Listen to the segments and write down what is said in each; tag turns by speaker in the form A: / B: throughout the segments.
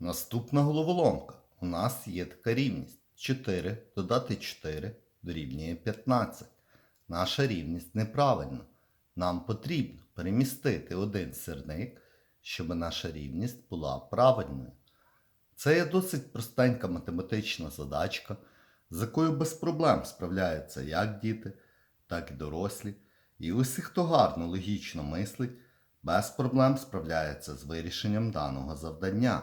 A: Наступна головоломка. У нас є така рівність. 4 додати 4 дорівнює 15. Наша рівність неправильна. Нам потрібно перемістити один сірник, щоб наша рівність була правильною. Це є досить простенька математична задачка, з якою без проблем справляються як діти, так і дорослі. І усі, хто гарно логічно мислить, без проблем справляється з вирішенням даного завдання.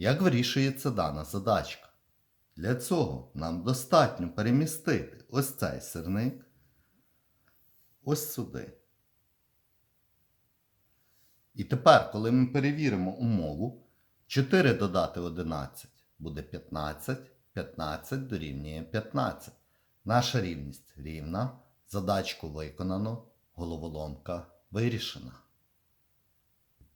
A: Як вирішується дана задачка? Для цього нам достатньо перемістити ось цей сирник ось сюди. І тепер, коли ми перевіримо умову, 4 додати 11 буде 15, 15 дорівнює 15. Наша рівність рівна, задачку виконано, головоломка вирішена.